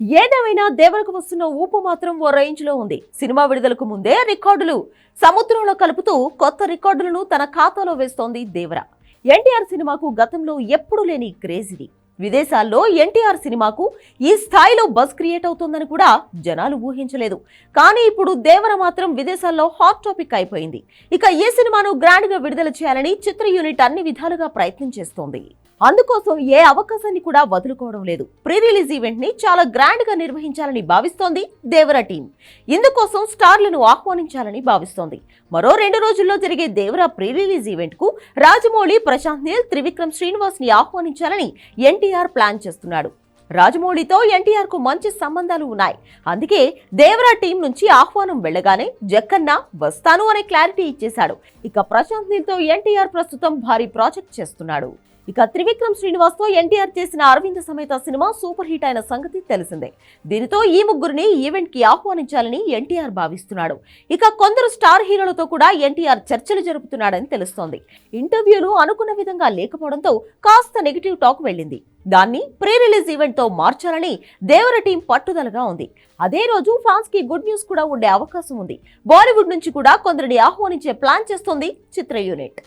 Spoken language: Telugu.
ఏదేమైనా దేవరకు వస్తున్న ఊపు మాత్రం ఓ రేంజ్లో ఉంది. సినిమా విడుదలకు ముందే రికార్డులు సముద్రంలో కలుపుతూ కొత్త రికార్డులను తన ఖాతాలో వేస్తోంది దేవర. ఎన్టీఆర్ సినిమాకు గతంలో ఎప్పుడూ లేని క్రేజ్ ఇది. విదేశాల్లో ఎన్టీఆర్ సినిమాకు ఈ స్థాయిలో బస్ క్రియేట్ అవుతుందని కూడా జనాలు ఊహించలేదు. కానీ ఇప్పుడు దేవర మాత్రం విదేశాల్లో హాట్ టాపిక్ అయిపోయింది. ఇక ఈ సినిమాను గ్రాండ్గా విడుదల చేయాలని చిత్ర యూనిట్ అన్ని విధాలుగా ప్రయత్నం చేస్తోంది. అందుకోసం ఏ అవకాశాన్ని కూడా వదులుకోవడం లేదు. ప్రీ రిలీజ్ ఈవెంట్ని చాలా గ్రాండ్గా నిర్వహించాలని భావిస్తోంది దేవర టీం. ఇందుకోసం స్టార్లను ఆహ్వానించాలని భావిస్తోంది. మరో రెండు రోజుల్లో జరిగే దేవర ప్రీ రిలీజ్ ఈవెంట్కు రాజమౌళి ప్రశాంత్ నీల్ త్రివిక్రమ్ శ్రీనివాస్ని ఆహ్వానించాలని ఎన్టీఆర్ ప్లాన్ చేస్తున్నాడు. రాజమౌళితో ఎన్టీఆర్కు మంచి సంబంధాలు ఉన్నాయి. అందుకే దేవరా టీం నుంచి ఆహ్వానం వెళ్ళగానే జక్కన్న వస్తాను అనే క్లారిటీ ఇచ్చేశాడు. ఇక ప్రశాంత్ నీల్ ఎన్టీఆర్ ప్రస్తుతం భారీ ప్రాజెక్ట్ చేస్తున్నాడు. ఇక త్రివిక్రమ్ శ్రీనివాస్తో ఎన్టీఆర్ చేసిన Aravinda Sametha cinema super hit అయిన సంగతి తెలిసిందే. దీనితో ఈ ముగ్గురిని ఈవెంట్కి ఆహ్వానించాలని ఎన్టీఆర్ భావిస్తున్నాడు. ఇక కొందరు స్టార్ హీరోలతో కూడా ఎన్టీఆర్ చర్చలు జరుపుతున్నాడని తెలుస్తోంది. ఇంటర్వ్యూలు అనుకున్న విధంగా లేకపోవడంతో కాస్త నెగిటివ్ టాక్ వెళ్ళింది. దాన్ని ప్రీ రిలీజ్ ఈవెంట్తో మార్చాలని దేవర టీం పట్టుదలగా ఉంది. అదే రోజు ఫ్యాన్స్కి గుడ్ న్యూస్ కూడా ఉండే అవకాశం ఉంది. బాలీవుడ్ నుంచి కూడా కొందరిని ఆహ్వానించే ప్లాన్ చేస్తోంది చిత్ర యూనిట్.